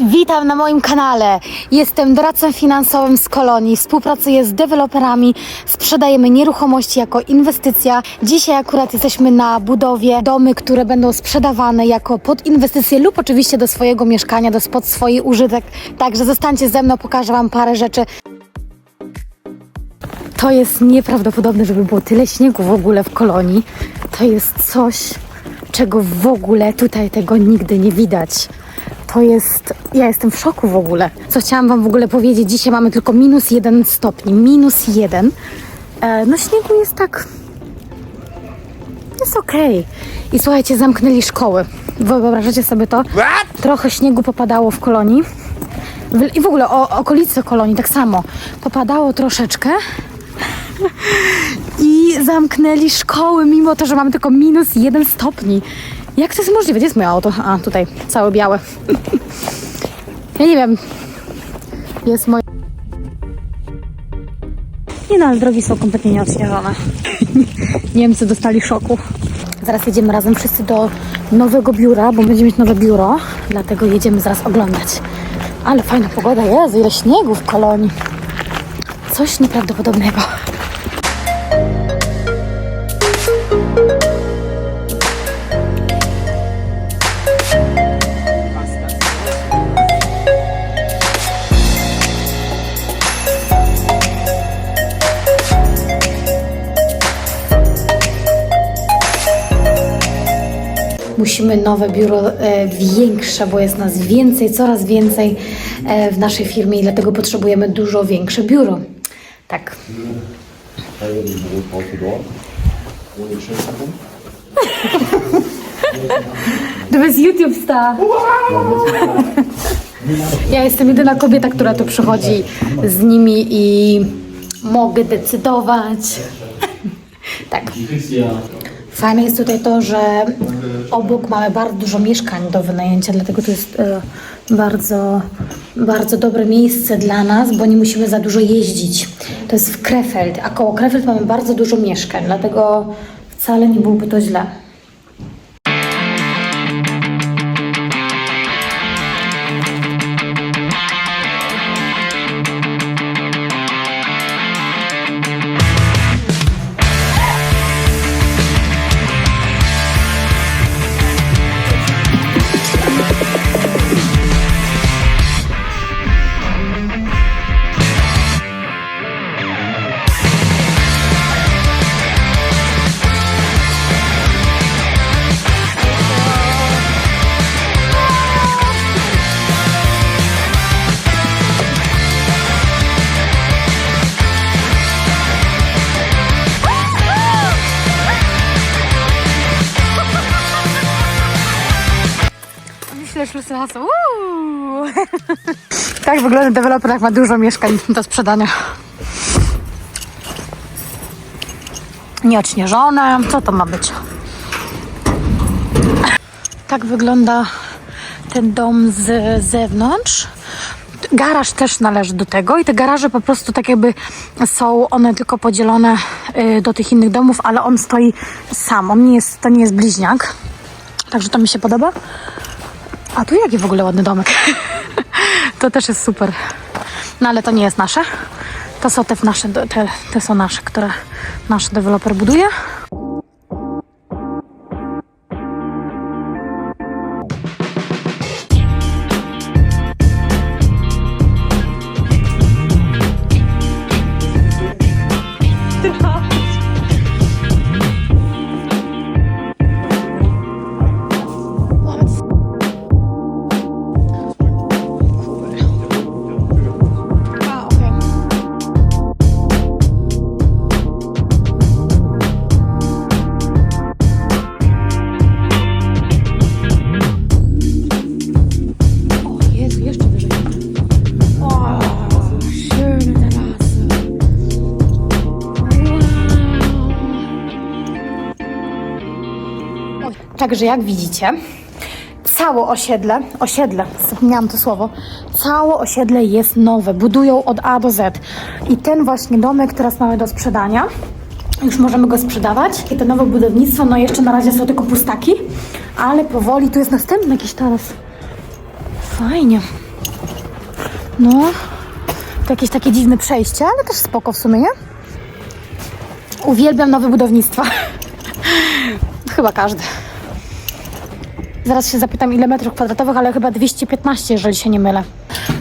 Witam na moim kanale. Jestem doradcą finansowym z Kolonii. Współpracuję z deweloperami. Sprzedajemy nieruchomości jako inwestycja. Dzisiaj akurat jesteśmy na budowie domy, które będą sprzedawane jako pod inwestycje lub oczywiście do swojego mieszkania, do pod swój użytek. Także zostańcie ze mną, pokażę Wam parę rzeczy. To jest nieprawdopodobne, żeby było tyle śniegu w ogóle w kolonii. To jest coś, czego w ogóle tutaj tego nigdy nie widać. To jest. Ja jestem w szoku w ogóle. Co chciałam Wam w ogóle powiedzieć, dzisiaj mamy tylko minus jeden stopni. Minus jeden. E, no śniegu jest tak. Jest okej. I słuchajcie, zamknęli szkoły. Wyobrażacie sobie to? Trochę śniegu popadało w kolonii. I w ogóle o okolicy kolonii tak samo. Popadało troszeczkę. I zamknęli szkoły, mimo to, że mamy tylko minus jeden stopni. Jak to jest możliwe? Gdzie jest moje auto? A, tutaj, całe białe. Ja nie wiem. Jest moje... Nie no, ale drogi są kompletnie nieodśnieżone. Niemcy dostali szoku. Zaraz jedziemy razem wszyscy do nowego biura, bo będziemy mieć nowe biuro. Dlatego jedziemy zaraz oglądać. Ale fajna pogoda jest, ile śniegu w kolonii. Coś nieprawdopodobnego. Musimy nowe biuro e, większe, bo jest nas więcej, coraz więcej e, w naszej firmie i dlatego potrzebujemy dużo większe biuro. Tak. Du bist YouTube star. Ja jestem jedyna kobieta, która tu przychodzi z nimi i mogę decydować. Tak. Fajne jest tutaj to, że obok mamy bardzo dużo mieszkań do wynajęcia, dlatego to jest e, bardzo, bardzo dobre miejsce dla nas, bo nie musimy za dużo jeździć. To jest w Krefeld, a koło Krefeld mamy bardzo dużo mieszkań, dlatego wcale nie byłoby to źle. Myślę, że lasy. Tak wygląda deweloper, jak ma dużo mieszkań do sprzedania. Nieodśnieżone. Co to ma być? Tak wygląda ten dom z zewnątrz. Garaż też należy do tego i te garaże po prostu tak jakby są one tylko podzielone y, do tych innych domów, ale on stoi sam. On nie jest, to nie jest bliźniak. Także to mi się podoba. A tu jaki w ogóle ładny domek. to też jest super. No ale to nie jest nasze. To są te nasze, te, te są nasze, które nasz deweloper buduje. Także jak widzicie, całe osiedle, osiedle, zapomniałam to słowo, całe osiedle jest nowe, budują od A do Z. I ten właśnie domek teraz mamy do sprzedania. Już możemy go sprzedawać. I to nowe budownictwo, no jeszcze na razie są tylko pustaki, ale powoli tu jest następny jakiś taras. Fajnie. No, to jakieś takie dziwne przejście, ale też spoko w sumie, nie? Uwielbiam nowe budownictwa. Chyba każdy. Zaraz się zapytam, ile metrów kwadratowych, ale chyba 215, jeżeli się nie mylę.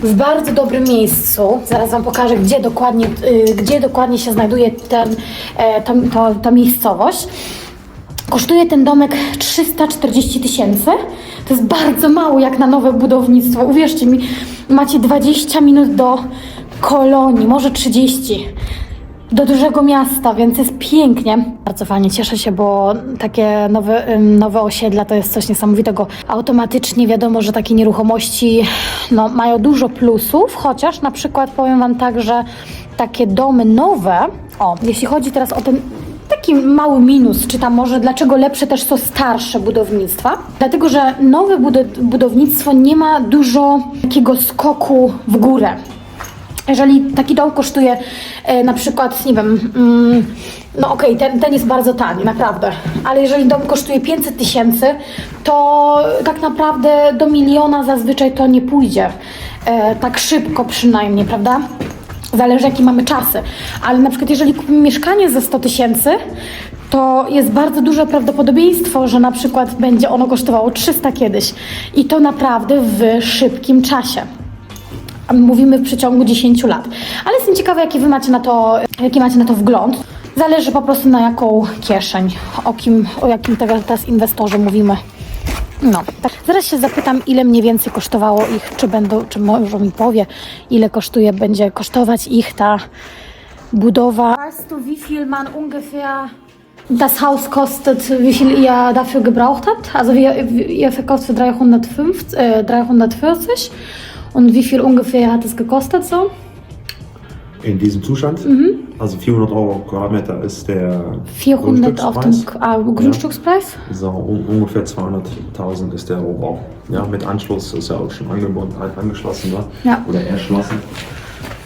W bardzo dobrym miejscu. Zaraz Wam pokażę, gdzie dokładnie, y, gdzie dokładnie się znajduje ten, e, ta, ta, ta miejscowość. Kosztuje ten domek 340 tysięcy. To jest bardzo mało jak na nowe budownictwo. Uwierzcie mi, macie 20 minut do kolonii, może 30 do dużego miasta, więc jest pięknie. Bardzo fajnie, cieszę się, bo takie nowe, nowe osiedla to jest coś niesamowitego. Automatycznie wiadomo, że takie nieruchomości no, mają dużo plusów, chociaż na przykład powiem Wam tak, że takie domy nowe, o, jeśli chodzi teraz o ten taki mały minus, czy tam może dlaczego lepsze też są starsze budownictwa. Dlatego, że nowe budo- budownictwo nie ma dużo takiego skoku w górę. Jeżeli taki dom kosztuje e, na przykład, nie wiem, mm, no okej, ten, ten jest bardzo tani, naprawdę, ale jeżeli dom kosztuje 500 tysięcy, to tak naprawdę do miliona zazwyczaj to nie pójdzie. E, tak szybko przynajmniej, prawda? Zależy jakie mamy czasy. Ale na przykład jeżeli kupimy mieszkanie za 100 tysięcy, to jest bardzo duże prawdopodobieństwo, że na przykład będzie ono kosztowało 300 kiedyś. I to naprawdę w szybkim czasie. Mówimy w przeciągu 10 lat. Ale jestem ciekawa, jaki wy macie na to, jaki macie na to wgląd. Zależy po prostu na jaką kieszeń, o, kim, o jakim teraz inwestorze mówimy. No, tak. Zaraz się zapytam, ile mniej więcej kosztowało ich, czy będą, czy może mi powie, ile kosztuje, będzie kosztować ich ta budowa. Weißt du, wie viel man ungefähr das Haus kostet, wie viel ihr dafür gebraucht habt? Also wir, ihr verkauft für 350, äh, 340 und wie viel ungefähr hat es gekostet so? In diesem Zustand? Mhm. Also 400 Euro Quadratmeter ist der 400 auf dem Grundstückspreis. ah, Grundstückspreis? So, un ungefähr 200.000 ist der Rohbau. Ja, mit Anschluss ist ja auch schon angebunden, halt angeschlossen, ne? Ja. Oder erschlossen.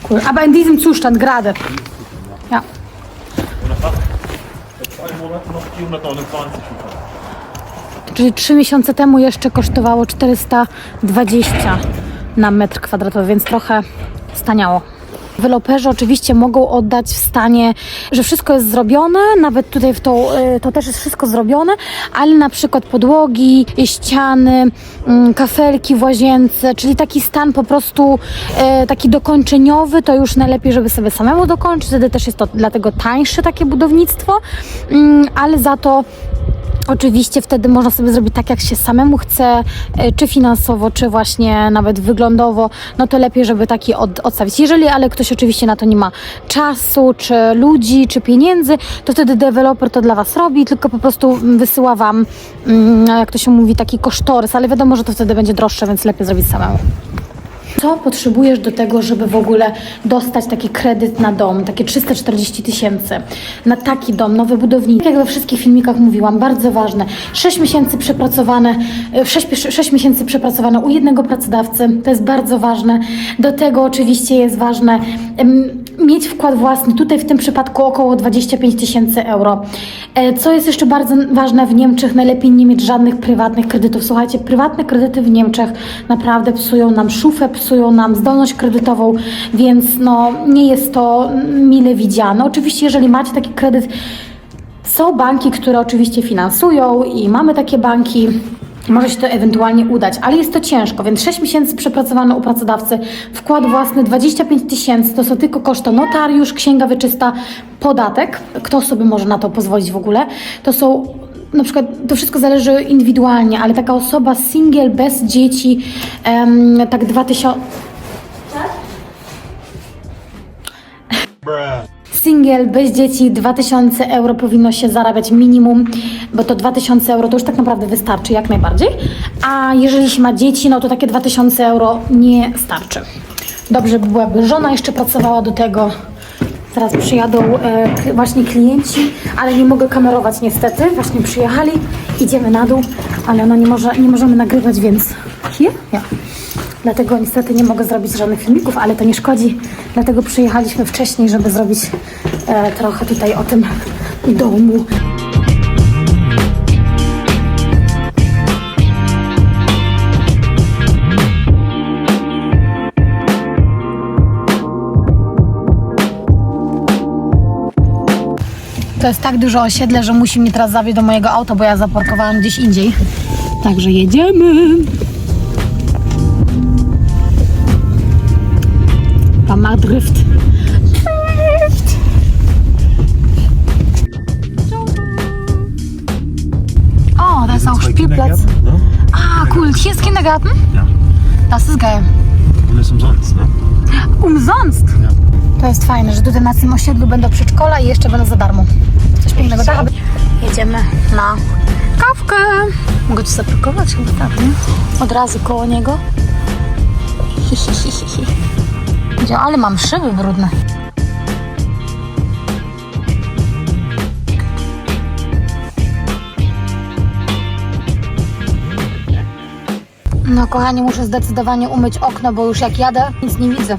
Cool. Aber in diesem Zustand gerade. Ja. Zwei Monate noch 429 Czyli 3 miesiące temu jeszcze kosztowało 420 na metr kwadratowy, więc trochę staniało. Deweloperzy oczywiście mogą oddać w stanie, że wszystko jest zrobione, nawet tutaj w to, y, to też jest wszystko zrobione, ale na przykład podłogi, ściany, mm, kafelki w łazience, czyli taki stan po prostu y, taki dokończeniowy, to już najlepiej, żeby sobie samemu dokończyć, wtedy też jest to dlatego tańsze takie budownictwo, Mm, ale za to Oczywiście wtedy można sobie zrobić tak, jak się samemu chce, e, czy finansowo, czy właśnie nawet wyglądowo, no to lepiej, żeby taki od, odstawić. Jeżeli ale ktoś oczywiście na to nie ma czasu, czy ludzi, czy pieniędzy, to wtedy deweloper to dla Was robi, tylko po prostu wysyła Wam, mm, jak to się mówi, taki kosztorys, ale wiadomo, że to wtedy będzie droższe, więc lepiej zrobić samemu. Co potrzebujesz do tego, żeby w ogóle dostać taki kredyt na dom, takie 340 tysięcy na taki dom, nowy budownik? Jak we wszystkich filmikach mówiłam, bardzo ważne. 6 miesięcy przepracowane, 6, 6 miesięcy przepracowane u jednego pracodawcy, to jest bardzo ważne. Do tego oczywiście jest ważne mieć wkład własny, tutaj w tym przypadku około 25 tysięcy euro. E, Co jest jeszcze bardzo ważne w Niemczech, najlepiej nie mieć żadnych prywatnych kredytów. Słuchajcie, prywatne kredyty w Niemczech naprawdę psują nam szufę, psują nam zdolność kredytową, więc no, nie jest to mile widziane. Oczywiście, jeżeli macie taki kredyt, są banki, które oczywiście finansują i mamy takie banki. Może się to ewentualnie udać, ale jest to ciężko, więc 6 miesięcy przepracowane u pracodawcy, wkład własny 25 tysięcy, to są tylko koszty notariusz, księga wyczysta, podatek. Kto sobie może na to pozwolić w ogóle? To są na przykład to wszystko zależy indywidualnie, ale taka osoba single, bez dzieci, em, tak 2000. Single, bez dzieci, 2000 euro powinno się zarabiać minimum, bo to 2000 euro to już tak naprawdę wystarczy jak najbardziej. A jeżeli się ma dzieci, no to takie 2000 euro nie starczy. Dobrze by była, by żona jeszcze pracowała do tego. Zaraz przyjadą e, właśnie klienci, ale nie mogę kamerować niestety. Właśnie przyjechali, idziemy na dół, ale no nie, może, nie możemy nagrywać, więc here? Ja. Dlatego niestety nie mogę zrobić żadnych filmików, ale to nie szkodzi. Dlatego przyjechaliśmy wcześniej, żeby zrobić e, trochę tutaj o tym domu. To jest tak dużo osiedle, że musi mnie teraz zawieźć do mojego auta, bo ja zaparkowałam gdzieś indziej. Także jedziemy. Tam ma drift. Drift. Oh, da ist auch Spielplatz. Ne? Ah, cool. Hier ist Kindergarten? Ja. Das ist geil. Und ist umsonst, ne? Umsonst. Ja. To jest fajne, że tutaj na tym osiedlu będą przedszkola i jeszcze będą za darmo. Coś pięknego. Tak, Jedziemy na kawkę. Mogę tu zaparkować chyba tak, nie? Od razu koło niego. Hi, hi, hi, hi, hi. Gdzie, ale mam szyby brudne. No kochani, muszę zdecydowanie umyć okno, bo już jak jadę, nic nie widzę.